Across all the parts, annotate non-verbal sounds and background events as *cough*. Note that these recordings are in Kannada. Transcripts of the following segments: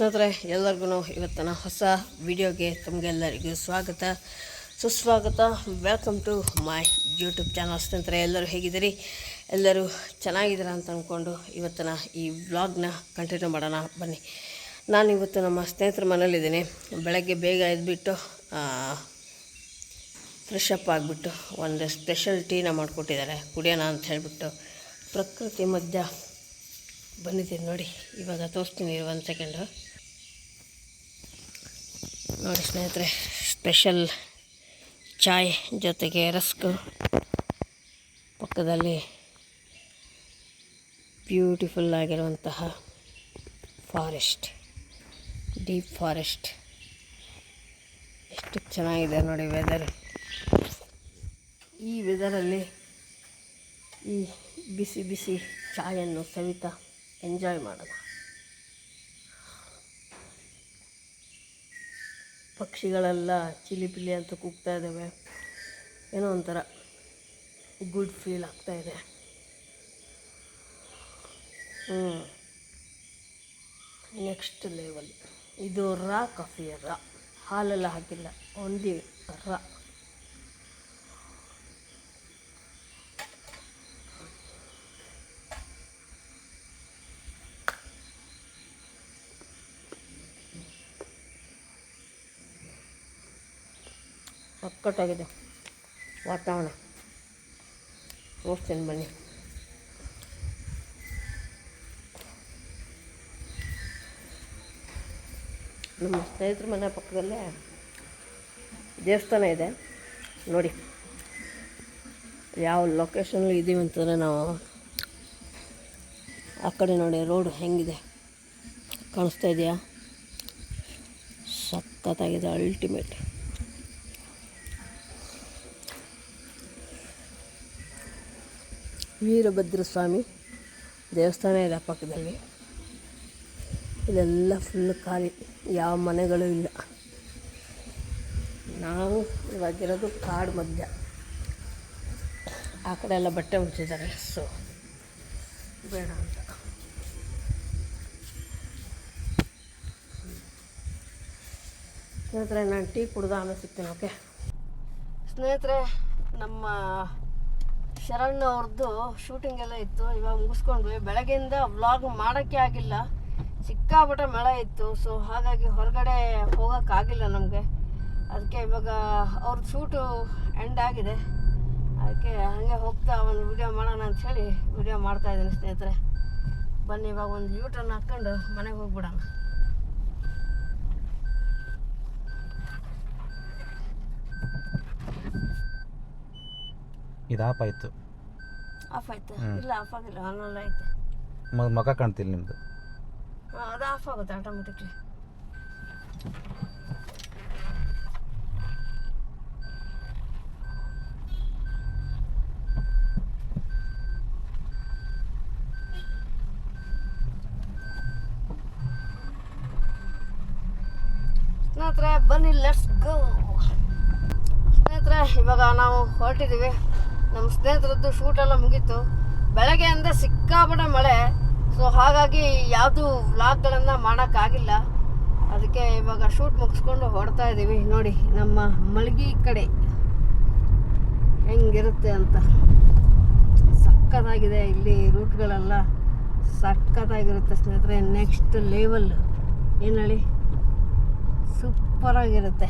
ಸ್ನೇಹಿತರೆ, ಎಲ್ಲರಿಗೂ ಇವತ್ತಿನ ಹೊಸ ವಿಡಿಯೋಗೆ ತಮಗೆಲ್ಲರಿಗೂ ಸ್ವಾಗತ. ಸುಸ್ವಾಗತ. Welcome to my YouTube channel ಸ್ನೇಹಿತರೆ, ಎಲ್ಲರೂ ಹೇಗಿದ್ದೀರಿ? ಎಲ್ಲರೂ ಚೆನ್ನಾಗಿದ್ದೀರಾ ಅಂತ ಅಂದ್ಕೊಂಡು ಇವತ್ತಿನ ಈ ವ್ಲಾಗ್ನ ಕಂಟಿನ್ಯೂ ಮಾಡೋಣ. ಬನ್ನಿ. ನಾನು ಇವತ್ತು ನಮ್ಮ ಸ್ನೇಹಿತರ ಮನೇಲಿದ್ದೀನಿ ಬೆಳಗ್ಗೆ ಬೇಗ ಎದ್ದುಬಿಟ್ಟು ಫ್ರೆಶ್ ಅಪ್ ಆಗಿಬಿಟ್ಟು ಒಂದು ಸ್ಪೆಷಲ್ ಟೀನ ಮಾಡಿಕೊಟ್ಟಿದ್ದಾರೆ. ಕುಡಿಯೋಣ ಅಂತ ಹೇಳಿಬಿಟ್ಟು ಪ್ರಕೃತಿ ಮಧ್ಯ ಬಂದಿದ್ದೀನಿ ನೋಡಿ. ಇವಾಗ ತೋರಿಸ್ತೀನಿ ಒಂದು ಸೆಕೆಂಡು ನೋಡಿ ಸ್ನೇಹಿತರೆ ಸ್ಪೆಷಲ್ ಚಾಯ್ ಜೊತೆಗೆ ರಸ್ಕ್ ಪಕ್ಕದಲ್ಲಿ ಬ್ಯೂಟಿಫುಲ್ ಆಗಿರುವಂತಹ ಫಾರೆಸ್ಟ್ ಡೀಪ್ ಫಾರೆಸ್ಟ್ ಎಷ್ಟು ಚೆನ್ನಾಗಿದೆ ನೋಡಿ ವೆದರ್ ಈ ವೆದರಲ್ಲಿ ಈ ಬಿಸಿ ಬಿಸಿ ಚಾಯನ್ನು ಸವಿತಾ ಎಂಜಾಯ್ ಮಾಡೋಣ. ಪಕ್ಷಿಗಳೆಲ್ಲ ಚಿಲಿಪಿಲಿ ಅಂತ ಕೂಗ್ತಾ ಇದ್ದಾವೆ. ಏನೋ ಒಂಥರ ಗುಡ್ ಫೀಲ್ ಆಗ್ತಾ ಇದೆ. ಹ್ಞೂ ನೆಕ್ಸ್ಟ್ ಲೆವೆಲ್. ಇದು ರಾ, ಕಾಫಿ ರಾ. ಹಾಲೆಲ್ಲ ಹಾಕಿಲ್ಲ. Only raw. ಸಕ್ಕತ್ತಾಗಿದೆ ವಾತಾವರಣ. ತೋರಿಸ್ತೀನಿ ಬನ್ನಿ. ನಮ್ಮ ಸ್ನೇಹಿತರ ಮನೆ ಪಕ್ಕದಲ್ಲೇ ದೇವಸ್ಥಾನ ಇದೆ. ನೋಡಿ, ಯಾವ ಲೊಕೇಶನಲ್ಲಿ ಇದ್ದೀವಿ ಅಂತಂದರೆ ನಾವು ಆ ಕಡೆ ನೋಡಿ ರೋಡು ಹೆಂಗಿದೆ? ಕಾಣಿಸ್ತಾ ಇದೆಯಾ? ಸಖತ್ತಾಗಿದೆ ಅಲ್ಟಿಮೇಟ್ ವೀರಭದ್ರ ಸ್ವಾಮಿ ದೇವಸ್ಥಾನ ಇದೆ ಪಕ್ಕದಲ್ಲಿ. ಇಲ್ಲೆಲ್ಲ ಫುಲ್ ಖಾಲಿ, ಯಾವ ಮನೆಗಳು ಇಲ್ಲ. ನಾವು ಇವಾಗಿರೋದು ಕಾಡು ಮಧ್ಯ. ಆ ಕಡೆ ಎಲ್ಲ ಬಟ್ಟೆ ಮುಚ್ಚಿದ್ದಾರೆ ಸೊ ಬೇಡ ಅಂತ. ಸ್ನೇಹಿತರೆ, ನಾನು ಟೀ ಕುಡ್ದು ಆಮೇಲೆ ಸಿಗ್ತೀನಿ ಓಕೆ ಸ್ನೇಹಿತರೆ, ನಮ್ಮ ಶರಣ್ ಅವ್ರದ್ದು ಶೂಟಿಂಗ್ ಎಲ್ಲ ಇತ್ತು. ಇವಾಗ ಮುಗಿಸ್ಕೊಂಡ್ವಿ. ಬೆಳಗ್ಗೆಯಿಂದ ವ್ಲಾಗ್ ಮಾಡೋಕ್ಕೆ ಆಗಿಲ್ಲ. ಸಿಕ್ಕಾಪಟ್ಟೆ ಮಳೆ ಇತ್ತು. ಸೊ ಹಾಗಾಗಿ ಹೊರಗಡೆ ಹೋಗೋಕ್ಕಾಗಿಲ್ಲ ನಮಗೆ. ಅದಕ್ಕೆ ಇವಾಗ ಅವ್ರದ್ದು ಶೂಟು ಎಂಡ್ ಆಗಿದೆ. ಅದಕ್ಕೆ ಹಾಗೆ ಹೋಗ್ತಾ ಒಂದು ವಿಡಿಯೋ ಮಾಡೋಣ ಅಂತ ಹೇಳಿ ವಿಡಿಯೋ ಮಾಡ್ತಾ ಇದ್ದೀನಿ ಸ್ನೇಹಿತರೆ. ಬನ್ನಿ, ಇವಾಗ ಒಂದು ಯೂಟರ್ನ್ ಹಾಕ್ಕೊಂಡು ಮನೆಗೆ ಹೋಗ್ಬಿಡೋಣ. ಇದು ಆಫ್ ಆಯಿತು. ಆಫ್ ಆಯ್ತು. ಇಲ್ಲ ಆಫ್ ಆಗಿಲ್ಲ. ಆನಲ್ಲ ಐತೆ ಮಗ ಕಾಣ್ತಿಲ್ಲ ನಿಮ್ಮದು ಹಾಂ ಅದು ಆಫ್ ಆಗುತ್ತೆ ಆಟೋಮೆಟಿಕ್ಲಿ ಸ್ನೇಹಿತರೆ ಬನ್ನಿ ಲೆಟ್ಸ್ ಗೋ ಸ್ನೇಹಿತರೆ ಇವಾಗ ನಾವು ಹೊರಟಿದ್ದೀವಿ. ನಮ್ಮ ಸ್ನೇಹಿತರದ್ದು ಶೂಟ್ ಎಲ್ಲ ಮುಗೀತು. ಅಂದರೆ ಸಿಕ್ಕಾಪಟ್ಟೆ ಮಳೆ. ಸೊ ಹಾಗಾಗಿ ಯಾವುದು ವ್ಲಾಗ್ಗಳನ್ನು ಮಾಡೋಕ್ಕಾಗಿಲ್ಲ ಅದಕ್ಕೆ ಇವಾಗ ಶೂಟ್ ಮುಗಿಸ್ಕೊಂಡು ಹೊಡ್ತಾ ಇದ್ದೀವಿ ನೋಡಿ, ನಮ್ಮ ಮಲಗಿ ಕಡೆ ಹೆಂಗಿರುತ್ತೆ ಅಂತ. ಸಕ್ಕತ್ತಾಗಿದೆ ಇಲ್ಲಿ ರೂಟ್ಗಳೆಲ್ಲ ಸಕ್ಕತ್ತಾಗಿರುತ್ತೆ ಸ್ನೇಹಿತರೆ. ನೆಕ್ಸ್ಟ್ ಲೆವೆಲ್ ಏನು ಹೇಳಿ? ಸೂಪರಾಗಿರುತ್ತೆ.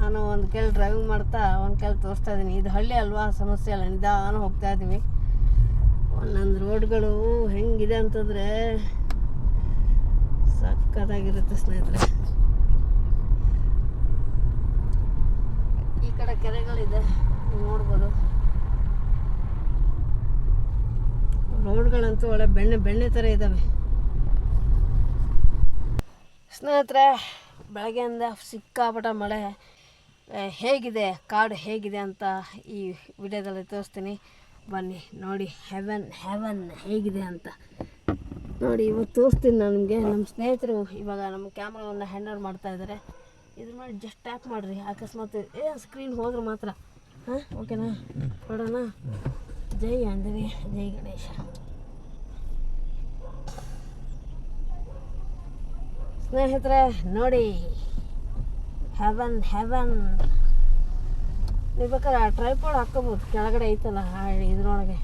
ನಾನು ಒಂದು ಕೆಲ್ ಡ್ರೈವಿಂಗ್ ಮಾಡ್ತಾ, ಒಂದು ಕೆಲ್ ತೋರಿಸ್ತಾ ಇದ್ದೀನಿ ಇದು ಹಳ್ಳಿ ಅಲ್ವಾ? ಸಮಸ್ಯೆ ಅಲ್ಲ, ನಿಧಾನ ಹೋಗ್ತಾ ಇದ್ದೀವಿ ಒಂದೊಂದು ರೋಡ್ಗಳು ಹೆಂಗಿದೆ ಅಂತಂದರೆ ಸಕ್ಕತ್ತಾಗಿರುತ್ತೆ ಸ್ನೇಹಿತರೆ. ಈ ಕಡೆ ಕೆರೆಗಳಿದೆ ನೋಡ್ಬೋದು. ರೋಡ್ಗಳಂತೂ ಒಳ್ಳೆ ಬೆಣ್ಣೆ ಬೆಣ್ಣೆ ಥರ ಇದ್ದಾವೆ ಸ್ನೇಹಿತರೆ, ಬೆಳಗ್ಗೆಯಿಂದ ಸಿಕ್ಕಾಪಟ ಮಳೆ. ಹೇಗಿದೆ? ಕಾಡು ಹೇಗಿದೆ ಅಂತ ಈ ವಿಡಿಯೋದಲ್ಲಿ ತೋರಿಸ್ತೀನಿ. ಬನ್ನಿ, ನೋಡಿ ಹೆವೆನ್ ಹೆವೆನ್ ಹೇಗಿದೆ ಅಂತ. ನೋಡಿ ಇವತ್ತು ತೋರಿಸ್ತೀನಿ ನಿಮಗೆ. ನಮ್ಮ ಸ್ನೇಹಿತರು ಇವಾಗ ನಮ್ಮ ಕ್ಯಾಮ್ರಾವನ್ನು ಹ್ಯಾಂಡಲ್ ಮಾಡ್ತಾ ಇದ್ದಾರೆ. ಇದ್ರ ಮಾಡಿ ಜಸ್ಟ್ ಟ್ಯಾಪ್ ಮಾಡಿರಿ. ಅಕಸ್ಮಾತ್ ಏ ಸ್ಕ್ರೀನ್ ಹೋದ್ರೆ ಮಾತ್ರ. ಹಾಂ ಓಕೆನಾ ನೋಡೋಣ ಜೈ ಆಂಜನೇಯ, ಜೈ ಗಣೇಶ. ಸ್ನೇಹಿತರೆ, ನೋಡಿ ಹೆವನ್ ಹೆವನ್ ನೀವು ಬೇಕಾದ್ರೆ ಟ್ರೈಪಾಡ್ ಹಾಕೋಬೋದು ಕೆಳಗಡೆ ಐತಲ್ಲ ಆ ಇದ್ರೊಳಗೆ.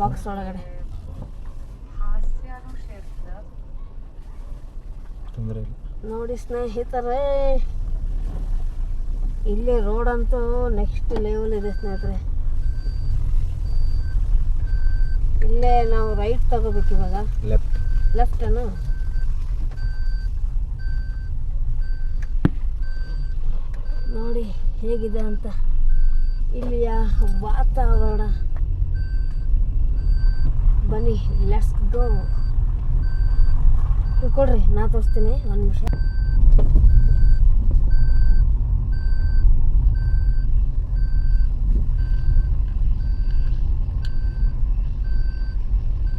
ಬಾಕ್ಸ್ ಒಳಗಡೆ. ನೋಡಿ ಸ್ನೇಹಿತರೆ ಇಲ್ಲಿ ರೋಡ್ ಅಂತೂ ನೆಕ್ಸ್ಟ್ ಲೆವೆಲ್ ಇದೆ ಸ್ನೇಹಿತರೆ. ಇಲ್ಲೇ ನಾವು ರೈಟ್ ತಗೋಬೇಕು ಇವಾಗ. ಲೆಫ್ಟ್ ಲೆಫ್ಟನ್ನು ನೋಡಿ ಹೇಗಿದೆ ಅಂತ ಇಲ್ಲಿಯ ವಾತಾವರಣ. ಬನ್ನಿ ಲೆಟ್ಸ್ ಗೋ ಕೊಡ್ರಿ, ನಾ ತೋರಿಸ್ತೀನಿ, ಒಂದು ನಿಮಿಷ.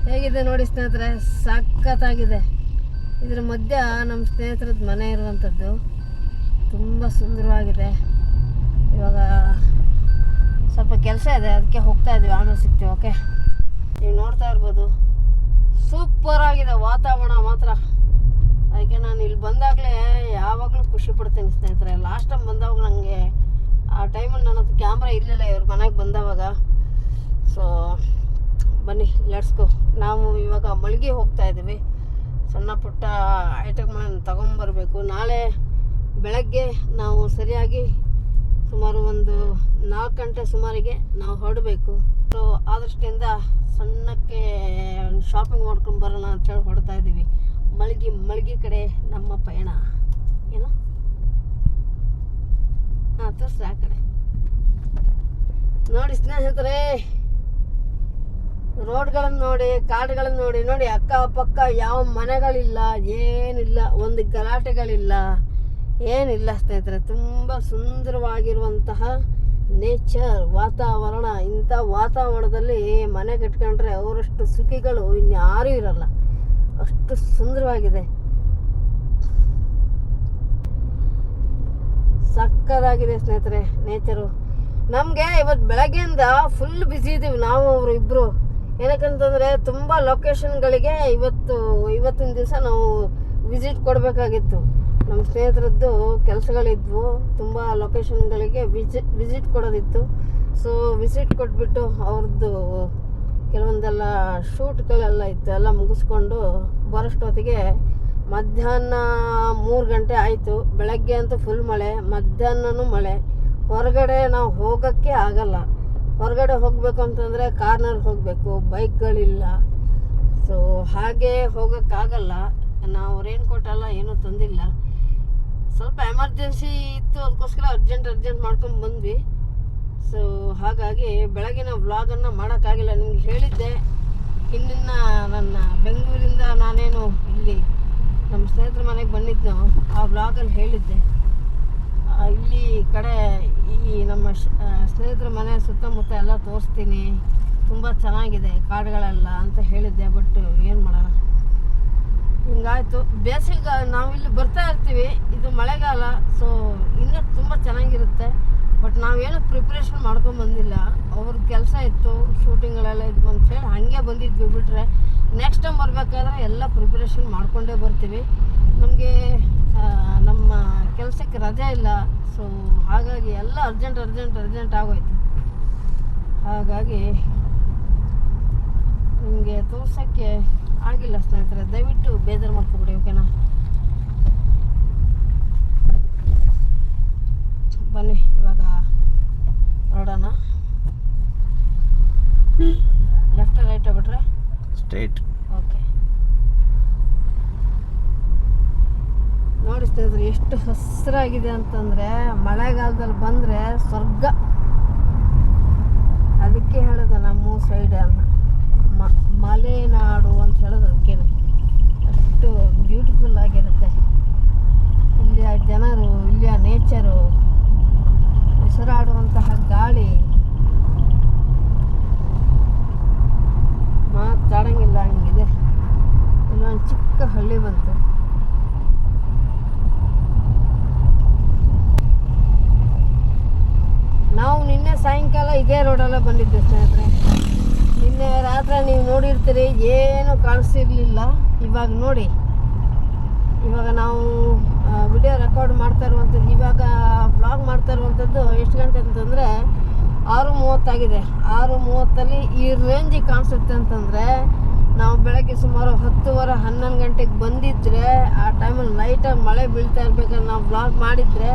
ಹೇಗಿದೆ ನೋಡಿ ಸ್ನೇಹಿತರೆ, ಸಖತ್ತಾಗಿದೆ. ಇದ್ರ ಮಧ್ಯ ನಮ್ಮ ಸ್ನೇಹಿತರದ್ದು ಮನೆ ಇರುವಂಥದ್ದು ತುಂಬ ಸುಂದರವಾಗಿದೆ. ಇವಾಗ ಸ್ವಲ್ಪ ಕೆಲಸ ಇದೆ ಅದಕ್ಕೆ ಹೋಗ್ತಾ ಇದ್ವಿ ಆಮೇಲೆ ಸಿಗ್ತೀವಿ ಓಕೆ ನೀವು ನೋಡ್ತಾ ಇರ್ಬೋದು. ಸೂಪರ್ ಆಗಿದೆ ವಾತಾವರಣ ಮಾತ್ರ. ಅದಕ್ಕೆ ನಾನು ಇಲ್ಲಿ ಬಂದಾಗಲೇ ಯಾವಾಗಲೂ ಖುಷಿ ಪಡ್ತೀನಿ ಸ್ನೇಹಿತರೆ. ಲಾಸ್ಟ್ ಟೈಮ್ ಬಂದಾಗ ನನಗೆ ಆ ಟೈಮಲ್ಲಿ ನನ್ನ ಹತ್ರ ಕ್ಯಾಮ್ರಾ ಇರಲಿಲ್ಲ ಇವ್ರ ಮನೆಗೆ ಬಂದವಾಗ. ಸೊ ಬನ್ನಿ ಲಡ್ಸ್ಕೋ ನಾವು ಇವಾಗ ಮಳಿಗೆ ಹೋಗ್ತಾ ಇದ್ದೀವಿ. ಸಣ್ಣ ಪುಟ್ಟ ಐಟಮ್ಗಳನ್ನು ತಗೊಂಬರ್ಬೇಕು. ನಾಳೆ ಬೆಳಗ್ಗೆ ನಾವು ಸರಿಯಾಗಿ ಸುಮಾರು ಒಂದು ನಾಲ್ಕು ಗಂಟೆ ಸುಮಾರಿಗೆ ನಾವು ಹೊರಡಬೇಕು. ಸೊ ಆದಷ್ಟಿಂದ ಸಣ್ಣಕ್ಕೆ ಶಾಪಿಂಗ್ ಮಾಡ್ಕೊಂಡು ಬರೋಣ ಅಂತೇಳಿ ಹೊಡ್ತಾ ಇದ್ದೀವಿ. ಮಳಿಗೆ ಮಳಿಗೆ ಕಡೆ ನಮ್ಮ ಪಯಣ. ಏನು? ಹಾಂ, ತೋರಿಸ್ರಿ ಆ ಕಡೆ. ನೋಡಿ ಸ್ನೇಹಿತರೆ, ರೋಡ್ಗಳನ್ನು ನೋಡಿ, ಕಾಡುಗಳನ್ನು ನೋಡಿ ನೋಡಿ ಅಕ್ಕಪಕ್ಕ ಯಾವ ಮನೆಗಳಿಲ್ಲ, ಏನಿಲ್ಲ, ಒಂದು ಗಲಾಟೆಗಳಿಲ್ಲ. ಏನಿಲ್ಲ ಸ್ನೇಹಿತರೆ, ತುಂಬ ಸುಂದರವಾಗಿರುವಂತಹ ನೇಚರ್ ವಾತಾವರಣ. ಇಂಥ ವಾತಾವರಣದಲ್ಲಿ ಮನೆ ಕಟ್ಕೊಂಡ್ರೆ ಅವರಷ್ಟು ಸುಖಿಗಳು ಇನ್ಯಾರೂ ಇರಲ್ಲ. ಅಷ್ಟು ಸುಂದರವಾಗಿದೆ. ಸಕ್ಕದಾಗಿದೆ ಸ್ನೇಹಿತರೆ ನೇಚರು ನಮಗೆ ಇವತ್ತು ಬೆಳಗ್ಗೆಯಿಂದ ಫುಲ್ ಬ್ಯುಸಿ ಇದ್ದೀವಿ ನಾವು ಅವರು ಇಬ್ಬರು ಏನಕ್ಕಂತಂದರೆ ತುಂಬ ಲೊಕೇಶನ್ಗಳಿಗೆ ಇವತ್ತು, ಇವತ್ತಿನ ದಿವಸ ನಾವು ವಿಸಿಟ್ ಕೊಡಬೇಕಾಗಿತ್ತು. ನಮ್ಮ ಸ್ನೇಹಿತರದ್ದು ಕೆಲಸಗಳಿದ್ವು. ತುಂಬ ಲೊಕೇಶನ್ಗಳಿಗೆ ವಿಜಿ ವಿಸಿಟ್ ಕೊಡೋದಿತ್ತು. ಸೊ ವಿಸಿಟ್ ಕೊಟ್ಬಿಟ್ಟು ಅವ್ರದ್ದು ಕೆಲವೊಂದೆಲ್ಲ ಶೂಟ್ಗಳೆಲ್ಲ ಇತ್ತು. ಎಲ್ಲ ಮುಗಿಸ್ಕೊಂಡು ಬರೋಷ್ಟೊತ್ತಿಗೆ ಮಧ್ಯಾಹ್ನ ಮೂರು ಗಂಟೆ ಆಯಿತು. ಬೆಳಗ್ಗೆ ಅಂತೂ ಫುಲ್ ಮಳೆ, ಮಧ್ಯಾಹ್ನನೂ ಮಳೆ. ಹೊರಗಡೆ ನಾವು ಹೋಗೋಕ್ಕೆ ಆಗಲ್ಲ. ಹೊರಗಡೆ ಹೋಗಬೇಕು ಅಂತಂದರೆ ಕಾರ್ನಲ್ಲಿ ಹೋಗಬೇಕು, ಬೈಕ್ಗಳಿಲ್ಲ. ಸೊ ಹಾಗೆ ಹೋಗೋಕ್ಕಾಗಲ್ಲ. ನಾವು ರೇನ್ಕೋಟ್ ಎಲ್ಲ ಏನೂ ತಂದಿಲ್ಲ. ಸ್ವಲ್ಪ ಎಮರ್ಜೆನ್ಸಿ ಇತ್ತು ಅದಕ್ಕೋಸ್ಕರ ಅರ್ಜೆಂಟ್ ಅರ್ಜೆಂಟ್ ಮಾಡ್ಕೊಂಡು ಬಂದ್ವಿ. ಸೊ ಹಾಗಾಗಿ ಬೆಳಗಿನ ವ್ಲಾಗನ್ನು ಮಾಡೋಕ್ಕಾಗಿಲ್ಲ. ನಿಮ್ಗೆ ಹೇಳಿದ್ದೆ. ಇನ್ನಿನ್ನ ನನ್ನ ಬೆಂಗಳೂರಿಂದ ನಾನೇನು ಇಲ್ಲಿ ನಮ್ಮ ಸ್ನೇಹಿತರ ಮನೆಗೆ ಬಂದಿದ್ದು ಆ ವ್ಲಾಗಲ್ಲಿ ಹೇಳಿದ್ದೆ. ಇಲ್ಲಿ ಕಡೆ ಈ ನಮ್ಮ ಸ್ನೇಹಿತರ ಮನೆ ಸುತ್ತಮುತ್ತ ಎಲ್ಲ ತೋರಿಸ್ತೀನಿ. ತುಂಬ ಚೆನ್ನಾಗಿದೆ ಕಾಡುಗಳೆಲ್ಲ ಅಂತ ಹೇಳಿದ್ದೆ ಬಟ್ ಏನು ಮಾಡೋಣ? ಹಿಂಗಾಯ್ತು. ಬೇಸಿಗೆ ಇಲ್ಲಿ ಬರ್ತಾ ಇರ್ತೀವಿ. ಇದು ಮಳೆಗಾಲ ಸೊ ಇನ್ನೂ ತುಂಬ ಚೆನ್ನಾಗಿರುತ್ತೆ. ಬಟ್ ನಾವೇನು ಪ್ರಿಪ್ರೇಷನ್ ಮಾಡ್ಕೊಂಬಂದಿಲ್ಲ ಅವ್ರ ಕೆಲಸ ಇತ್ತು ಶೂಟಿಂಗ್ಗಳೆಲ್ಲ ಇದ್ವು ಅಂತೇಳಿ ಹಾಗೆ ಬಂದಿದ್ವಿ ಬಿಟ್ರೆ ನೆಕ್ಸ್ಟ್ ಟೈಮ್ ಬರಬೇಕಾದ್ರೆ ಎಲ್ಲ ಪ್ರಿಪ್ರೇಷನ್ ಮಾಡ್ಕೊಂಡೇ ಬರ್ತೀವಿ. ನಮಗೆ ನಮ್ಮ ಕೆಲಸಕ್ಕೆ ರಜೆ ಇಲ್ಲ. ಸೊ ಹಾಗಾಗಿ ಎಲ್ಲ ಅರ್ಜೆಂಟ್ ಅರ್ಜೆಂಟ್ ಅರ್ಜೆಂಟ್ ಆಗೋಯ್ತು. ಹಾಗಾಗಿ ತೋರ್ಸೋಕ್ಕೆ ಆಗಿಲ್ಲ ಸ್ನೇಹಿತರೆ ದಯವಿಟ್ಟು ಬೇಜಾರು ಮಾಡ್ಕೊಬಿಡಿ ಓಕೆನಾ ಬನ್ನಿ ಇವಾಗ ನೋಡೋಣ ಲೆಫ್ಟ್ ರೈಟ್ ಬಿಟ್ರೆ ಸ್ಟ್ರೈಟ್ ಓಕೆ ನೋಡಿ ಸ್ನೇಹಿತರೆ ಎಷ್ಟು ಹಸಿರಾಗಿದೆ ಅಂತಂದರೆ ಮಳೆಗಾಲದಲ್ಲಿ ಬಂದರೆ ಸ್ವರ್ಗ. ಅದಕ್ಕೆ ಹೇಳೋದು ನಮ್ಮ ಸೈಡ್ ಮ ಮಲೆನಾಡು ಅಂತ ಹೇಳೋದು ಅದಕ್ಕೇನೆ. ಅಷ್ಟು ಬ್ಯೂಟಿಫುಲ್ ಆಗಿರುತ್ತೆ. ಇಲ್ಲಿಯ ಜನರು, ಇಲ್ಲಿಯ ನೇಚರು ಉಸಿರಾಡುವಂತಹ ಗಾಳಿ. ಮಾತಾಡಂಗಿಲ್ಲ, ಹಂಗಿದೆ. ಇಲ್ಲೊಂದು ಚಿಕ್ಕ ಹಳ್ಳಿ ಬಂತು. ನಾವು ನಿನ್ನೆ ಸಾಯಂಕಾಲ ಇದೇ ರೋಡಲ್ಲ ಬಂದಿದ್ದೆ ಸ್ನೇಹಿತರೆ. ನಿನ್ನೆ ರಾತ್ರಿ ನೀವು ನೋಡಿರ್ತೀರಿ, ಏನು ಕಾಣಿಸಿರ್ಲಿಲ್ಲ. ಇವಾಗ ನೋಡಿ. ಇವಾಗ ನಾವು ವಿಡಿಯೋ ರೆಕಾರ್ಡ್ ಮಾಡ್ತಾ ಇರುವಂಥದ್ದು, ಇವಾಗ ಬ್ಲಾಗ್ ಮಾಡ್ತಾ ಇರುವಂಥದ್ದು ಎಷ್ಟು ಗಂಟೆ ಅಂತಂದರೆ ಆರು ಮೂವತ್ತಾಗಿದೆ. ಆರು ಮೂವತ್ತಲ್ಲಿ ಈ ರೇಂಜಿಗೆ ಕಾಣಿಸುತ್ತೆ ಅಂತಂದರೆ ನಾವು ಬೆಳಗ್ಗೆ ಸುಮಾರು ಹತ್ತುವರೆ, ಹನ್ನೊಂದು ಗಂಟೆಗೆ ಬಂದಿದ್ದರೆ ಆ ಟೈಮಲ್ಲಿ ಲೈಟಾಗಿ ಮಳೆ ಬೀಳ್ತಾ ಇರ್ಬೇಕಾದ್ರೆ ನಾವು ಬ್ಲಾಗ್ ಮಾಡಿದರೆ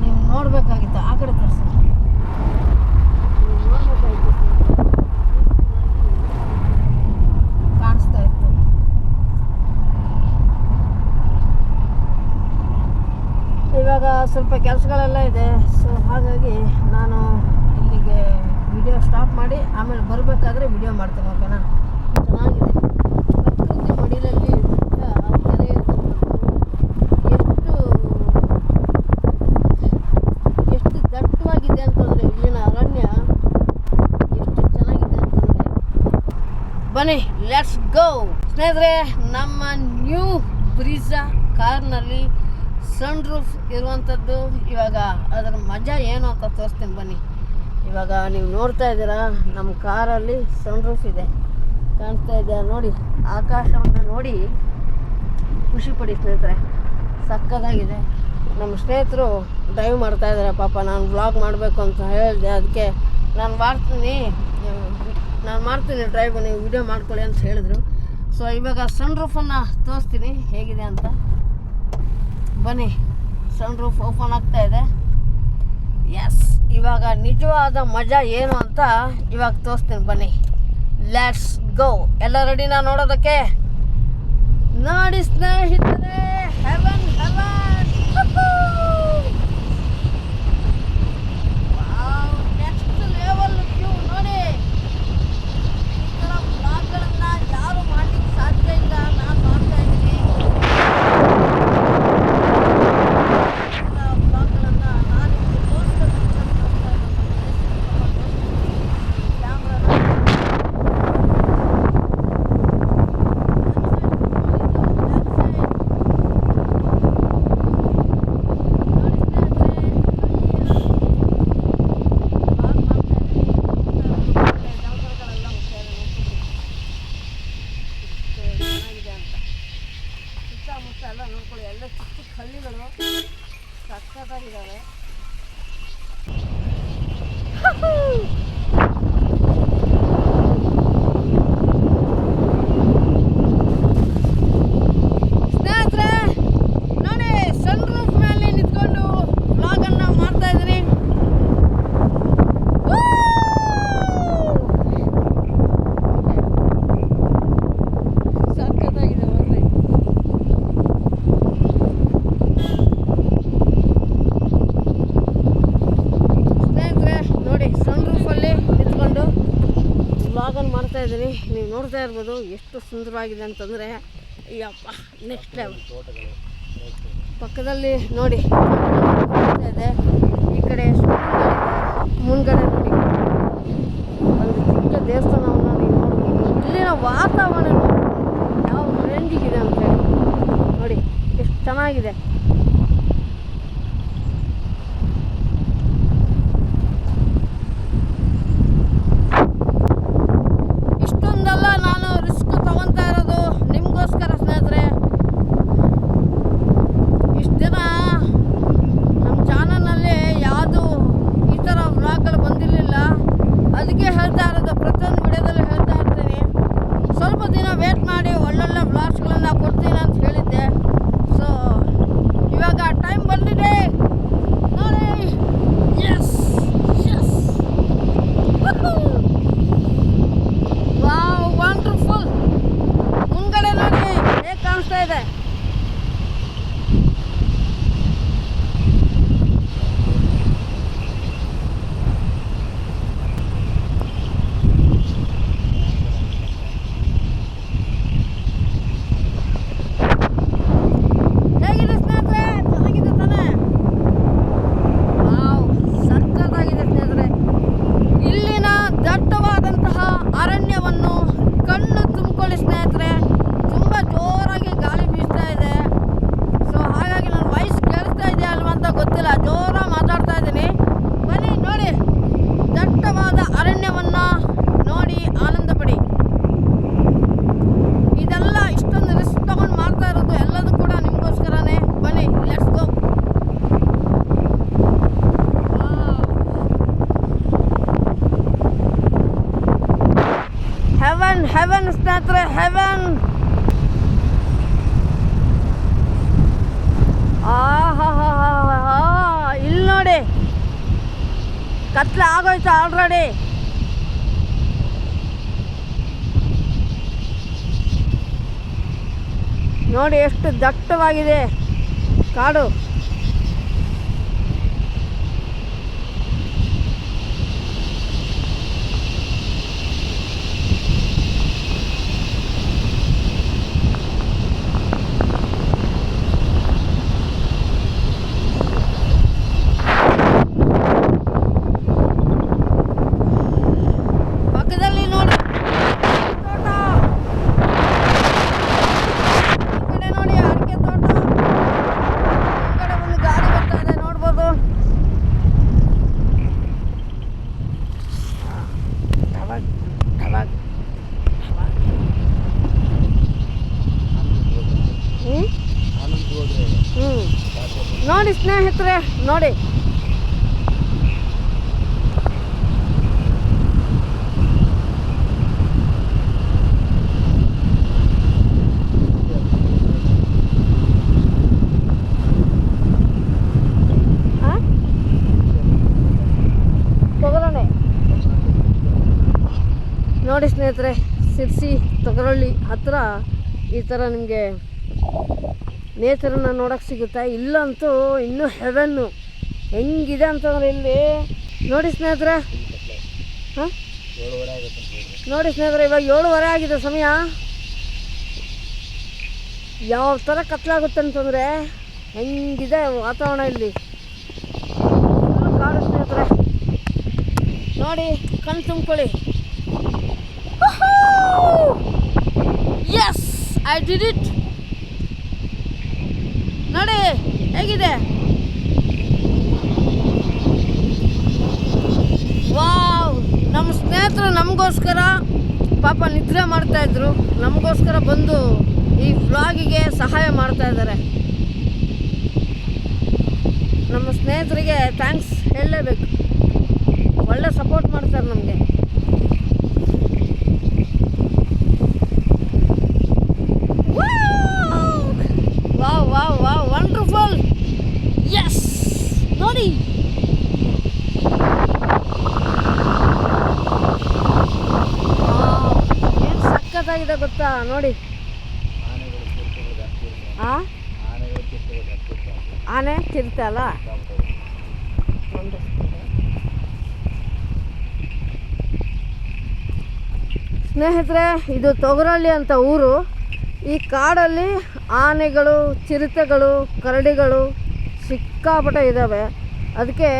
ನೀವು ನೋಡಬೇಕಾಗಿತ್ತು. ಆ ಕಡೆ ತರಿಸಿ ನೀವು ನೋಡಬೇಕಾಗಿತ್ತು ಕಾಣಿಸ್ತಾ ಇತ್ತು ಇವಾಗ ಸ್ವಲ್ಪ ಕೆಲಸಗಳೆಲ್ಲ ಇದೆ. ಸೊ ಹಾಗಾಗಿ ನಾನು ಇಲ್ಲಿಗೆ ವಿಡಿಯೋ ಸ್ಟಾಪ್ ಮಾಡಿ, ಆಮೇಲೆ ಬರಬೇಕಾದ್ರೆ ವಿಡಿಯೋ ಮಾಡ್ತೇನೆ ಓಕೆನಾ ಚೆನ್ನಾಗಿದೆ. ಪ್ರಕೃತಿ ಮಡಿಲಲ್ಲಿ ಎಷ್ಟು ಎಷ್ಟು ದಟ್ಟವಾಗಿದೆ ಅಂತಂದರೆ ಇಲ್ಲಿನ ಅರಣ್ಯ ಎಷ್ಟು ಚೆನ್ನಾಗಿದೆ ಅಂತಂದರೆ ಬನ್ನಿ ಲೆಟ್ಸ್ ಗೋ ಸ್ನೇಹಿತರೆ, ನಮ್ಮ ನ್ಯೂ ಬ್ರಿಜಾ ಕಾರ್ನಲ್ಲಿ ಸನ್ ರೂಫ್ ಇರುವಂಥದ್ದು ಇವಾಗ ಅದರ ಮಜಾ ಏನು ಅಂತ ತೋರಿಸ್ತೀನಿ ಬನ್ನಿ. ಇವಾಗ ನೀವು ನೋಡ್ತಾ ಇದ್ದೀರಾ, ನಮ್ಮ ಕಾರಲ್ಲಿ ಸನ್ ರೂಫ್ ಇದೆ. ಕಾಣ್ತಾ ಇದೆಯಾ ನೋಡಿ, ಆಕಾಶವನ್ನು ನೋಡಿ. ಖುಷಿ ಪಡಿ ಸ್ನೇಹಿತರೆ, ಸಕ್ಕದಾಗಿದೆ. ನಮ್ಮ ಸ್ನೇಹಿತರು ಡ್ರೈವ್ ಮಾಡ್ತಾ ಇದ್ದಾರೆ, ಪಾಪ ನಾನು ವ್ಲಾಗ್ ಮಾಡಬೇಕು ಅಂತ ಹೇಳಿದೆ, ಅದಕ್ಕೆ ನಾನು ಮಾಡ್ತೀನಿ. ನಾನು ಮಾಡ್ತೀನಿ ಡ್ರೈವ್ ನೀವು ವಿಡಿಯೋ ಮಾಡ್ಕೊಳ್ಳಿ ಅಂತ ಹೇಳಿದ್ರು. ಸೊ ಇವಾಗ ಸನ್ ರೂಫನ್ನು ತೋರಿಸ್ತೀನಿ, ಹೇಗಿದೆ ಅಂತ. ಬನ್ನಿ ಸನ್ ರೂಫ್ ಓಪನ್ ಆಗ್ತಾ ಇದೆ. ಎಸ್ ಇವಾಗ ನಿಜವಾದ ಮಜಾ ಏನು ಅಂತ ಇವಾಗ ತೋರಿಸ್ತೀನಿ ಬನ್ನಿ. ಲೆಟ್ಸ್ ಗೋ ಎಲ್ಲ ರೆಡಿನಾ ನೋಡೋದಕ್ಕೆ? ನೋಡಿ ಸ್ನೇಹಿತರೆ heaven heaven next level view ನೋಡಿ ಈ ಥರ ಬ್ಲಾಗ್ಗಳನ್ನು ಯಾರು ಮಾಡ್ಲಿಕ್ಕೆ ಸಾಧ್ಯ ಇಲ್ಲ ನಾನು ಮಾಡ್ತಾ ಇದ್ದೀನಿ ಬ್ಲಾಗ್ಗಳನ್ನು ನಾನು ನಿಮಗೆ ತೋರಿಸ್ಬೇಕು ಅಂತ ಮಾಡ್ತಾ ಇದ್ದೀನಿ ಕ್ಯಾಮ್ರಾನ ಸುತ್ತಮುತ್ತ ಎಲ್ಲ ನೋಡ್ಕೊಳ್ಳಿ ಎಲ್ಲ ಚಿಕ್ಕ ಚಿಕ್ಕ ಹಳ್ಳಿಗಳು ಸಕ್ಕತ್ತಾಗಿದ್ದಾವೆ ಸ್ನೇಹಿತರೆ ನೋಡಿ ಸನ್ ರೂಫ್ ಮೇಲೆ ನಿಂತ್ಕೊಂಡು ವ್ಲಾಗ್ ಅನ್ನ ಮಾಡ್ತಾ ಇದ್ದೀನಿ ಸಕ್ಕತ್ತಾಗಿದೆ ಮಾತ್ರ ಇದು. ಸ್ನೇಹಿತರೆ ನೋಡಿ ಸನ್ ರೂಫಲ್ಲಿ ನಿಂತ್ಕೊಂಡು ವ್ಲಾಗನ್ನು ಮಾಡ್ತಾ ಇದ್ದೀನಿ. ನೀವು ನೋಡ್ತಾ ಇರ್ಬೋದು ಎಷ್ಟು ಸುಂದರವಾಗಿದೆ ಅಂತಂದರೆ ಅಯ್ಯಪ್ಪ ನೆಕ್ಸ್ಟ್ ಲೆವೆಲ್ ಪಕ್ಕದಲ್ಲಿ ನೋಡಿ, ಇದೆ. ಈ ಕಡೆ. ಮುಂದ್ಗಡೆ ನೋಡಿ. ಒಂದು ಚಿಕ್ಕ ದೇವಸ್ಥಾನವನ್ನು ನೀವು ನೋಡ್ಬೋದು. ಇಲ್ಲಿನ ವಾತಾವರಣ ಯಾವ ರೇಂಜಿಗಿದೆ ಅಂತ ಹೇಳಿ. ನೋಡಿ, ಎಷ್ಟು ಚೆನ್ನಾಗಿದೆ. ನೋಡಿ ಎಷ್ಟು ದಟ್ಟವಾಗಿದೆ. ಕಾಡು ಪಕ್ಕದಲ್ಲಿ ನೋಡಿ ತೋಟ ಈ ಕಡೆ ನೋಡಿ ಅಡಿಕೆ ತೋಟ ಈ ಕಡೆ ಒಂದು ಗಾಡಿ ಬರ್ತಾ ಇದೆ ನೋಡ್ಬೋದು ಟವಕ್, ಟವಕ್, ಟವಕ್. ಹ್ಮ್? ಹ್ಮ್. ನೋಡಿ ಸ್ನೇಹಿತರೆ ನೋಡಿ ಆ? ತೊಗರಣೆ ನೋಡಿ ಸ್ನೇಹಿತರೆ, ಸಿರ್ಸಿ ತೊಗರಳ್ಳಿ ಹತ್ರ ಈ ಥರ ನಿಮಗೆ ನೇಚರನ್ನು ನೋಡೋಕೆ ಸಿಗುತ್ತೆ. ಇಲ್ಲಂತೂ ಇನ್ನೂ ಹೆವೆನ್ನು ಹೆಂಗಿದೆ ಅಂತಂದ್ರೆ ಇಲ್ಲಿ. ನೋಡಿ ಸ್ನೇಹಿತರೆ. ಹಾಂ? ನೋಡಿ ಸ್ನೇಹಿತರೆ, ಇವಾಗ ಏಳುವರೆ ಆಗಿದೆ ಸಮಯ. ಯಾವ ಥರ ಕತ್ಲಾಗುತ್ತೆ ಅಂತಂದರೆ ಹೆಂಗಿದೆ ವಾತಾವರಣ ಇಲ್ಲಿ. ಕಾಡು ಸ್ನೇಹಿತರೆ. ನೋಡಿ, ಕಣ್ ತುಂಬ್ಕೊಳ್ಳಿ. ಎಸ್ ಐ ಡಿಡ್ ಇಟ್ ನೋಡಿ, ಹೇಗಿದೆ? ವಾವ್, ನಮ್ಮ ಸ್ನೇಹಿತರು ನಮಗೋಸ್ಕರ ಪಾಪ ನಿದ್ರೆ ಮಾಡ್ತಾ ಇದ್ರು. ನಮಗೋಸ್ಕರ ಬಂದು ಈ ವ್ಲಾಗಿಗೆ ಸಹಾಯ ಮಾಡ್ತಾ ಇದ್ದಾರೆ. ನಮ್ಮ ಸ್ನೇಹಿತರಿಗೆ ಥ್ಯಾಂಕ್ಸ್ ಹೇಳಲೇಬೇಕು. ಒಳ್ಳೆ ಸಪೋರ್ಟ್ ಮಾಡ್ತಾರೆ ನಮಗೆ wow wow wow wonderful yes ನೋಡಿ ಏನು ಸಖತ್ತಾಗಿದೆ ಗೊತ್ತಾ? ನೋಡಿ. ಆನೆ ಚಿರತೆ ಅಲ್ಲ? ಸ್ನೇಹಿತರೆ, ಇದು ತೊಗರಳ್ಳಿ ಅಂತ ಊರು. ಈ ಕಾಡಲ್ಲಿ ಆನೆಗಳು, ಚಿರತೆಗಳು, ಕರಡಿಗಳು ಸಿಕ್ಕಾಪಟ್ಟೆ ಇದ್ದಾವೆ ಅದಕ್ಕೆ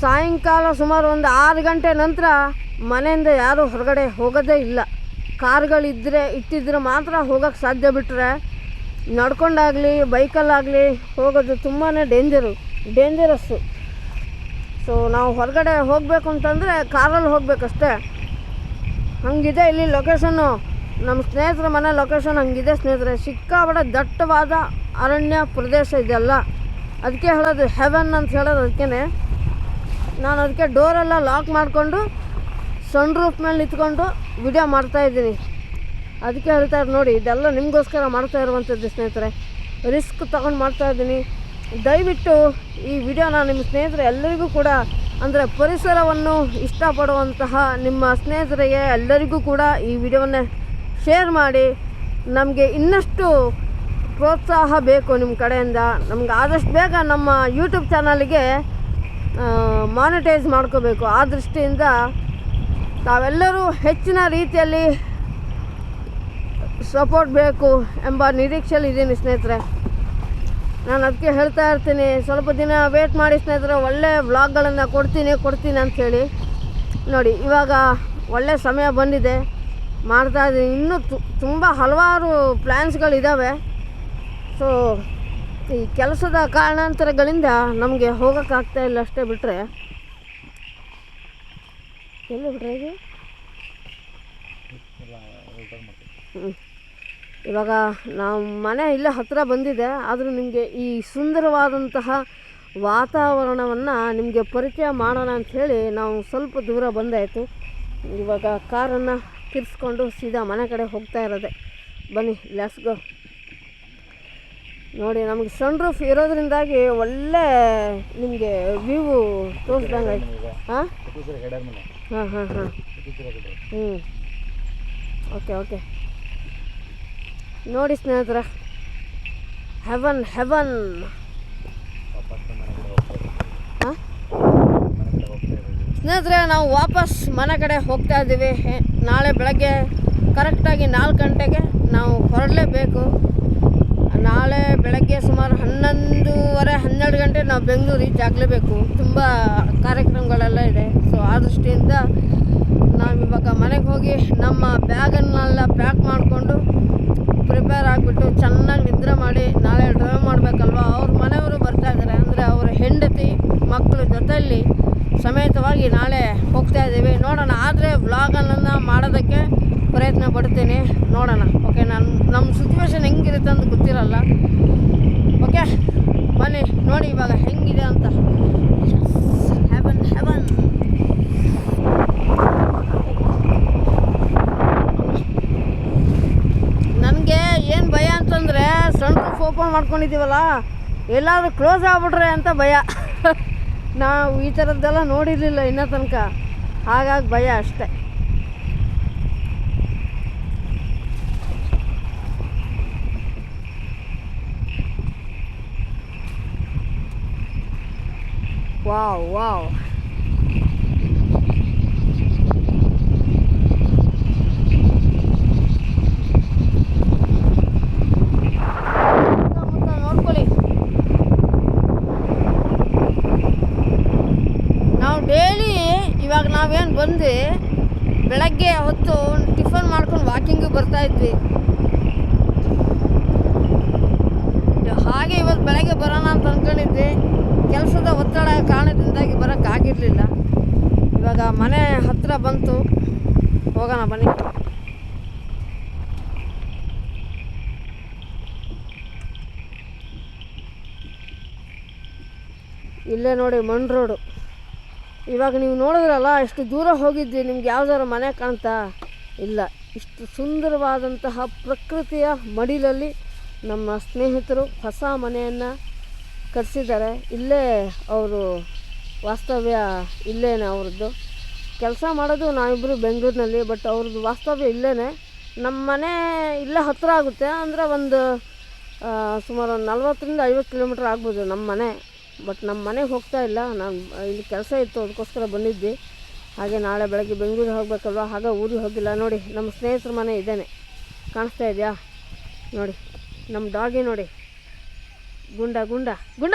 ಸಾಯಂಕಾಲ ಸುಮಾರು ಒಂದು ಆರು ಗಂಟೆ ನಂತರ ಮನೆಯಿಂದ ಯಾರೂ ಹೊರಗಡೆ ಹೋಗೋದೇ ಇಲ್ಲ. ಕಾರ್ಗಳಿದ್ದರೆ ಇಟ್ಟಿದ್ರೆ ಮಾತ್ರ ಹೋಗೋಕ್ಕೆ ಸಾಧ್ಯ ಬಿಟ್ಟರೆ ನಡ್ಕೊಂಡಾಗಲಿ, ಬೈಕಲ್ಲಾಗಲಿ ಹೋಗೋದು ತುಂಬಾ ಡೇಂಜರು ಡೇಂಜರಸ್ಸು ಸೊ ನಾವು ಹೊರಗಡೆ ಹೋಗಬೇಕು ಅಂತಂದರೆ ಕಾರಲ್ಲಿ ಹೋಗ್ಬೇಕಷ್ಟೇ. ಹಂಗಿದೆ ಇಲ್ಲಿ ಲೊಕೇಶನ್ನು ನಮ್ಮ ಸ್ನೇಹಿತರ ಮನೆ ಲೊಕೇಶನ್ ಹಂಗಿದೆ ಸ್ನೇಹಿತರೆ. ಸಿಕ್ಕಾಪಟ್ಟೆ ದಟ್ಟವಾದ ಅರಣ್ಯ ಪ್ರದೇಶ ಇದೆಲ್ಲ ಅದಕ್ಕೆ ಹೇಳೋದು ಹೆವೆನ್ ಅಂತ ಹೇಳೋದು ಅದಕ್ಕೇ ನಾನು ಅದಕ್ಕೆ ಡೋರೆಲ್ಲ ಲಾಕ್ ಮಾಡಿಕೊಂಡು ಸನ್ ರೂಫ್ ಮೇಲೆ ನಿಂತ್ಕೊಂಡು ವಿಡಿಯೋ ಮಾಡ್ತಾಯಿದ್ದೀನಿ ಅದಕ್ಕೆ ಹೇಳ್ತಾರೆ ನೋಡಿ, ಇದೆಲ್ಲ ನಿಮಗೋಸ್ಕರ ಮಾಡ್ತಾ ಇರುವಂಥದ್ದು ಸ್ನೇಹಿತರೆ. ರಿಸ್ಕ್ ತೊಗೊಂಡು ಮಾಡ್ತಾ ಇದ್ದೀನಿ. ದಯವಿಟ್ಟು ಈ ವಿಡಿಯೋನ ನಿಮ್ಮ ಸ್ನೇಹಿತರೆ ಎಲ್ಲರಿಗೂ ಕೂಡ, ಅಂದರೆ ಪರಿಸರವನ್ನು ಇಷ್ಟಪಡುವಂತಹ ನಿಮ್ಮ ಸ್ನೇಹಿತರಿಗೆ ಎಲ್ಲರಿಗೂ ಕೂಡ ಈ ವಿಡಿಯೋವನ್ನು ಶೇರ್ ಮಾಡಿ. ನಮಗೆ ಇನ್ನಷ್ಟು ಪ್ರೋತ್ಸಾಹ ಬೇಕು ನಿಮ್ಮ ಕಡೆಯಿಂದ. ನಮ್ಗೆ ಆದಷ್ಟು ಬೇಗ ನಮ್ಮ ಯೂಟ್ಯೂಬ್ ಚಾನಲ್ಗೆ ಮಾನಿಟೈಸ್ ಮಾಡ್ಕೋಬೇಕು. ಆ ದೃಷ್ಟಿಯಿಂದ ತಾವೆಲ್ಲರೂ ಹೆಚ್ಚಿನ ರೀತಿಯಲ್ಲಿ ಸಪೋರ್ಟ್ ಬೇಕು ಎಂಬ ನಿರೀಕ್ಷೆಯಲ್ಲಿ ಇದ್ದೀನಿ ಸ್ನೇಹಿತರೆ. ನಾನು ಅದಕ್ಕೆ ಹೇಳ್ತಾ ಇರ್ತೀನಿ, ಸ್ವಲ್ಪ ದಿನ ವೇಟ್ ಮಾಡಿ ಸ್ನೇಹಿತರೆ, ಒಳ್ಳೆ ವ್ಲಾಗ್ಗಳನ್ನು ಕೊಡ್ತೀನಿ ಕೊಡ್ತೀನಿ ಅಂಥೇಳಿ ನೋಡಿ, ಇವಾಗ ಒಳ್ಳೆ ಸಮಯ ಬಂದಿದೆ. ಮಾಡ್ತಾ ಇದ್ದೀನಿ. ಇನ್ನೂ ತುಂಬ ಹಲವಾರು ಪ್ಲ್ಯಾನ್ಸ್ಗಳಿದ್ದಾವೆ ಸೊ ಈ ಕೆಲಸದ ಕಾರಣಾಂತರಗಳಿಂದ ನಮಗೆ ಹೋಗೋಕ್ಕಾಗ್ತಾ ಇಲ್ಲ ಅಷ್ಟೇ ಬಿಟ್ಟರೆ ಎಲ್ಲಿ ಬಿಡ್ರಿ ಇದು? ಹ್ಮ್. ಇವಾಗ ನಾವು ಮನೆ ಇಲ್ಲೇ ಹತ್ತಿರ ಬಂದಿದೆ ಆದರೂ ನಿಮಗೆ ಈ ಸುಂದರವಾದಂತಹ ವಾತಾವರಣವನ್ನು ನಿಮಗೆ ಪರಿಚಯ ಮಾಡೋಣ ಅಂಥೇಳಿ ನಾವು ಸ್ವಲ್ಪ ದೂರ ಬಂದಾಯಿತು. ಇವಾಗ ಕಾರನ್ನು ತಿರ್ಸ್ಕೊಂಡು ಸೀದಾ ಮನೆ ಕಡೆ ಹೋಗ್ತಾ ಇರೋದೆ. ಬನ್ನಿ ಲೆಟ್ಸ್ ಗೋ ನೋಡಿ ನಮಗೆ ಸನ್ ರೂಫ್ ಇರೋದ್ರಿಂದಾಗಿ ಒಳ್ಳೆ ನಿಮಗೆ ವ್ಯೂ ತೋರಿಸ್ದಂಗೆ ಹಾಂ? ಹಾಂ ಹಾಂ ಹಾಂ. ಹ್ಞೂ ಓಕೆ ಓಕೆ. ನೋಡಿ ಸ್ನೇಹಿತರ. ಹೆವನ್ ಹೆವನ್ ಸ್ನೇಹಿತರೆ, ನಾವು ವಾಪಸ್ ಮನೆ ಕಡೆ ಹೋಗ್ತಾ ಇದ್ದೀವಿ. ನಾಳೆ ಬೆಳಗ್ಗೆ ಕರೆಕ್ಟಾಗಿ ನಾಲ್ಕು ಗಂಟೆಗೆ ನಾವು ಹೊರಡಲೇಬೇಕು ನಾಳೆ ಬೆಳಗ್ಗೆ ಸುಮಾರು ಹನ್ನೊಂದೂವರೆ ಹನ್ನೆರಡು ಗಂಟೆ ನಾವು ಬೆಂಗಳೂರು ರೀಚ್ ಆಗಲೇಬೇಕು. ತುಂಬ ಕಾರ್ಯಕ್ರಮಗಳೆಲ್ಲ ಇದೆ. ಸೊ ಆ ದೃಷ್ಟಿಯಿಂದ ನಾವು ಇವಾಗ ಮನೆಗೆ ಹೋಗಿ ನಮ್ಮ ಬ್ಯಾಗನ್ನೆಲ್ಲ ಪ್ಯಾಕ್ ಮಾಡಿಕೊಂಡು ಪ್ರಿಪೇರ್ ಆಗಿಬಿಟ್ಟು ಚೆನ್ನಾಗಿ ನಿದ್ರೆ ಮಾಡಿ ನಾಳೆ ಡ್ರೈವ್ ಮಾಡಬೇಕಲ್ವಾ? ಅವ್ರ ಮನೆಯವರು ಬರ್ತಾ ಇದ್ದಾರೆ ಅಂದರೆ ಅವರ ಹೆಂಡತಿ ಮಕ್ಕಳ ಜೊತೆಯಲ್ಲಿ ಸಮೇತವಾಗಿ ನಾಳೆ ಹೋಗ್ತಾ ಇದ್ದೀವಿ. ನೋಡೋಣ. ಆದರೆ ವ್ಲಾಗನ್ನು ಮಾಡೋದಕ್ಕೆ ಪ್ರಯತ್ನ ಪಡ್ತೀನಿ. ನೋಡೋಣ. ಓಕೆ ನಾನು ನಮ್ಮ ಸಿಚುವೇಶನ್ ಹೆಂಗಿರುತ್ತೆ ಅಂತ ಗೊತ್ತಿರಲ್ಲ. ಓಕೆ ಬನ್ನಿ ನೋಡಿ ಇವಾಗ ಹೆಂಗಿದೆ ಅಂತ. ಹೆವನ್ ಹೆವನ್ ನನಗೆ ಏನು ಭಯ ಅಂತಂದರೆ ಸಣ್ಣ ಓಪನ್ ಮಾಡ್ಕೊಂಡಿದ್ದೀವಲ್ಲ, ಎಲ್ಲಾದರೂ ಕ್ಲೋಸ್ ಆಗ್ಬಿಟ್ರೆ ಅಂತ ಭಯ. *laughs* ನಾವು ಈ ಥರದ್ದೆಲ್ಲ ನೋಡಿರಲಿಲ್ಲ ಇನ್ನೂ ತನಕ. ಹಾಗಾಗಿ ಭಯ ಅಷ್ಟೆ. ವಾವ್ ವಾವ್ ಇವಾಗ ನಾವೇನು ಬಂದು ಬೆಳಗ್ಗೆ ಹೊತ್ತು ಟಿಫನ್ ಮಾಡ್ಕೊಂಡು ವಾಕಿಂಗ್ ಬರ್ತಾ ಇದ್ವಿ. ಹಾಗೆ ಇವತ್ತು ಬೆಳಗ್ಗೆ ಬರೋಣ ಅಂತ ಅಂದ್ಕೊಂಡಿದ್ದೆ ಕೆಲಸದ ಒತ್ತಡ ಕಾರಣದಿಂದಾಗಿ ಬರೋಕ್ಕಾಗಿರಲಿಲ್ಲ ಇವಾಗ ಮನೆ ಹತ್ತಿರ ಬಂತು. ಹೋಗೋಣ ಬನ್ನಿ. ಇಲ್ಲೇ ನೋಡಿ ಮಣ್ ರೋಡು. ಇವಾಗ ನೀವು ನೋಡಿದ್ರಲ್ಲ, ಎಷ್ಟು ದೂರ ಹೋಗಿದ್ವಿ ನಿಮ್ಗೆ ಯಾವ್ದಾದ್ರು ಮನೆ ಕಾಣ್ತಾ? ಇಲ್ಲ. ಇಷ್ಟು ಸುಂದರವಾದಂತಹ ಪ್ರಕೃತಿಯ ಮಡಿಲಲ್ಲಿ ನಮ್ಮ ಸ್ನೇಹಿತರು ಹೊಸ ಮನೆಯನ್ನು ಕಟ್ಸಿದ್ದಾರೆ ಇಲ್ಲೇ ಅವರು ವಾಸ್ತವ್ಯ ಇಲ್ಲೇನೆ ಅವ್ರದ್ದು. ಕೆಲಸ ಮಾಡೋದು ನಾವಿಬ್ಬರು ಬೆಂಗಳೂರಿನಲ್ಲಿ, ಬಟ್ ಅವ್ರದ್ದು ವಾಸ್ತವ್ಯ ಇಲ್ಲೇ ನಮ್ಮ ಮನೆ ಇಲ್ಲೇ ಹತ್ತಿರ ಆಗುತ್ತೆ. ಅಂದರೆ ಒಂದು ಸುಮಾರು ಒಂದು ನಲ್ವತ್ತರಿಂದ ಐವತ್ತು ಕಿಲೋಮೀಟ್ರ್ ಆಗ್ಬೋದು ನಮ್ಮ ಮನೆ. ಬಟ್ ನಮ್ಮ ಮನೆಗೆ ಹೋಗ್ತಾ ಇಲ್ಲ. ನಾನು, ಇಲ್ಲಿ ಕೆಲಸ ಇತ್ತು, ಅದಕ್ಕೋಸ್ಕರ ಬಂದಿದ್ದೆ ಹಾಗೆ ನಾಳೆ ಬೆಳಗ್ಗೆ ಬೆಂಗಳೂರಿಗೆ ಹೋಗ್ಬೇಕಲ್ವ? ಹಾಗೆ ಊರಿಗೆ ಹೋಗಿಲ್ಲ. ನೋಡಿ, ನಮ್ಮ ಸ್ನೇಹಿತರ ಮನೆ ಇದ್ದೇನೆ ಕಾಣಿಸ್ತಾ ಇದೆಯಾ? ನೋಡಿ, ನಮ್ಮ ಡಾಗಿ ನೋಡಿ. ಗುಂಡ ಗುಂಡ ಗುಂಡ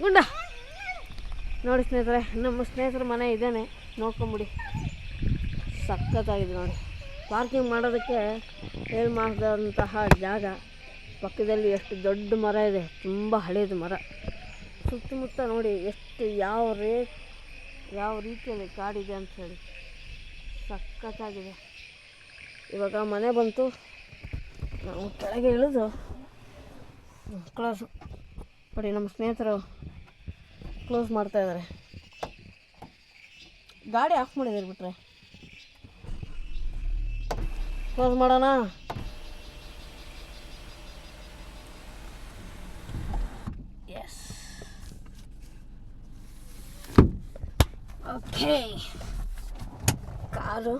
ಗುಂಡ. ನೋಡಿ ಸ್ನೇಹಿತರೆ, ನಮ್ಮ ಸ್ನೇಹಿತರ ಮನೆ ಇದ್ದೇನೆ ನೋಡ್ಕೊಂಬಿಡಿ. ಸಖತ್ತಾಗಿದೆ ನೋಡಿ. ಪಾರ್ಕಿಂಗ್ ಮಾಡೋದಕ್ಕೆ ಏನು ಮಾಡಿದಂತಹ ಜಾಗ. ಪಕ್ಕದಲ್ಲಿ ಎಷ್ಟು ದೊಡ್ಡ ಮರ ಇದೆ. ತುಂಬ ಹಳೇದು ಮರ. ಸುತ್ತಮುತ್ತ ನೋಡಿ ಎಷ್ಟು ಯಾವ ರೇಟ್, ಯಾವ ರೀತಿಯಲ್ಲಿ ಕಾಡಿದೆ ಅಂತ ಹೇಳಿ. ಸಖತ್ತಾಗಿದೆ. ಇವಾಗ ಮನೆ ಬಂತು. ನಾವು ಕೆಳಗೆ ಇಳಿದು ಕ್ಲೋಸ್ ನೋಡಿ ನಮ್ಮ ಸ್ನೇಹಿತರು ಕ್ಲೋಸ್ ಮಾಡ್ತಾ ಇದ್ದಾರೆ. ಗಾಡಿ ಆಫ್ ಮಾಡಿದ್ದಾರೆ ಬಿಟ್ರೆ. ಕ್ಲೋಸ್ ಮಾಡೋಣ? Yes okay car.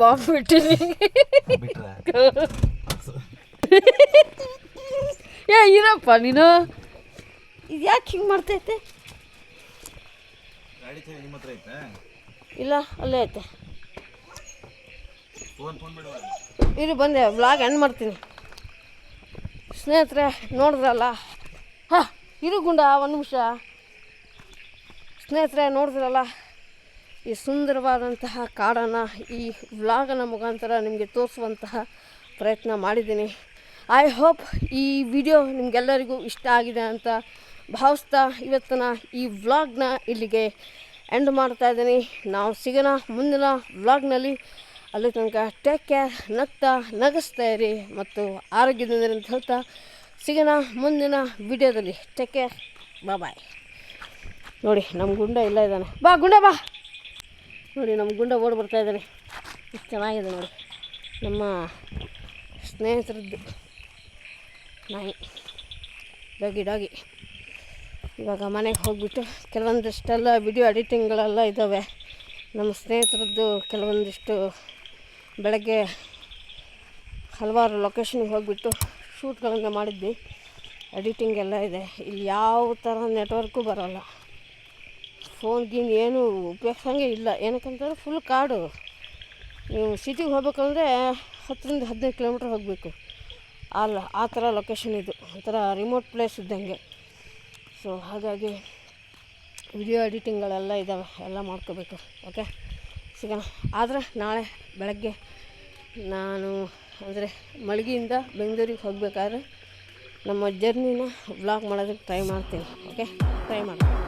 ಬಾಂಬ್ ಬಿಟ್ಟಿದ್ದೀನಿ. *laughs* ಏ ಇರಪ್ಪ ನೀನು. ಇದು ಯಾಕೆ ಹಿಂಗೆ ಮಾಡ್ತೈತೆ? ಇಲ್ಲ ಅಲ್ಲೇ ಐತೆ. ಫೋನ್ ಫೋನ್ ಬಿಡುವ ಇರು ಬಂದೆ. ಬ್ಲಾಗ್ ಎಂಡ್ ಮಾಡ್ತೀನಿ. ಸ್ನೇಹಿತರೆ ನೋಡಿದ್ರಲ್ಲ? ಹಾಂ ಇರು ಗುಂಡ ಒಂದು ನಿಮಿಷ. ಸ್ನೇಹಿತರೆ ನೋಡಿದ್ರಲ್ಲ? ಈ ಸುಂದರವಾದಂತಹ ಕಾಡನ್ನು ಈ ವ್ಲಾಗನ ಮುಖಾಂತರ ನಿಮಗೆ ತೋರಿಸುವಂತಹ ಪ್ರಯತ್ನ ಮಾಡಿದ್ದೀನಿ. ಐ ಹೋಪ್ ಈ ವಿಡಿಯೋ ನಿಮಗೆಲ್ಲರಿಗೂ ಇಷ್ಟ ಆಗಿದೆ ಅಂತ ಭಾವಿಸ್ತಾ ಇವತ್ತಿನ ಈ ವ್ಲಾಗ್ನ ಇಲ್ಲಿಗೆ ಎಂಡ್ ಮಾಡ್ತಾ ಇದ್ದೀನಿ. ನಾವು ಸಿಗೋಣ ಮುಂದಿನ ವ್ಲಾಗ್ನಲ್ಲಿ. ಅಲ್ಲಿ ತನಕ ಟೇಕ್ ಕೇರ್ ನಗ್ತಾ, ನಗಿಸ್ತಾ ಇರಿ ಮತ್ತು ಆರೋಗ್ಯದಿಂದ ಅಂತ ಹೇಳ್ತಾ ಸಿಗೋಣ ಮುಂದಿನ ವಿಡಿಯೋದಲ್ಲಿ. ಟೇಕ್ ಕೇರ್ ಬಾ ಬಾಯ್ ನೋಡಿ, ನಮ್ಮ ಗುಂಡ ಇಲ್ಲ ಇದ್ದಾನೆ. ಬಾ, ಗುಂಡ ಬಾ. ನೋಡಿ, ನಮ್ಮ ಗುಂಡ ಓಡಿ ಬರ್ತಾ ಇದ್ದಾನೆ. ಚೆನ್ನಾಗಿದೆ ನೋಡಿ. ನಮ್ಮ ಸ್ನೇಹಿತರದ್ದು. ನಾಯಿ. Doggy doggy. ಇವಾಗ ಮನೆಗೆ ಹೋಗ್ಬಿಟ್ಟು ಕೆಲವೊಂದಿಷ್ಟೆಲ್ಲ ವಿಡಿಯೋ ಎಡಿಟಿಂಗ್ಗಳೆಲ್ಲ ಇದ್ದಾವೆ. ನಮ್ಮ ಸ್ನೇಹಿತರದ್ದು ಕೆಲವೊಂದಿಷ್ಟು ಬೆಳಗ್ಗೆ ಹಲವಾರು ಲೊಕೇಶನ್ಗೆ ಹೋಗಿಬಿಟ್ಟು ಶೂಟ್ಗಳನ್ನು ಮಾಡಿದ್ವಿ. ಎಡಿಟಿಂಗ್ ಎಲ್ಲ ಇದೆ. ಇಲ್ಲಿ ಯಾವ ಥರ ನೆಟ್ವರ್ಕು ಬರೋಲ್ಲ. ಫೋನ್ ಗೀನ್ ಏನು ಉಪಯೋಗಿಸಂಗೆ ಇಲ್ಲ. ಏನಕ್ಕಂತಂದ್ರೆ ಫುಲ್ ಕಾಡು. ನೀವು ಸಿಟಿಗೆ ಹೋಗ್ಬೇಕಂದ್ರೆ ಹತ್ತರಿಂದ ಹದಿನೈದು ಕಿಲೋಮೀಟ್ರ್ ಹೋಗಬೇಕು. ಅಲ್ಲ, ಆ ಥರ ಲೊಕೇಶನ್ ಇದು. ಒಂಥರ ರಿಮೋಟ್ ಪ್ಲೇಸ್ ಇದ್ದಂಗೆ. ಸೊ ಹಾಗಾಗಿ ವಿಡಿಯೋ ಎಡಿಟಿಂಗ್ಗಳೆಲ್ಲ ಇದ್ದಾವೆ ಎಲ್ಲ ಮಾಡ್ಕೋಬೇಕು. ಓಕೆ ಸಿಗೋಣ. ಆದರೆ ನಾಳೆ ಬೆಳಗ್ಗೆ ನಾನು ಅಂದರೆ ಮಳಿಗೆಯಿಂದ ಬೆಂಗಳೂರಿಗೆ ಹೋಗಬೇಕಾದ್ರೆ ನಮ್ಮ ಜರ್ನಿನ ವ್ಲಾಗ್ ಮಾಡೋದಕ್ಕೆ ಟ್ರೈ ಮಾಡ್ತೀನಿ. ಓಕೆ ಟ್ರೈ ಮಾಡಿ.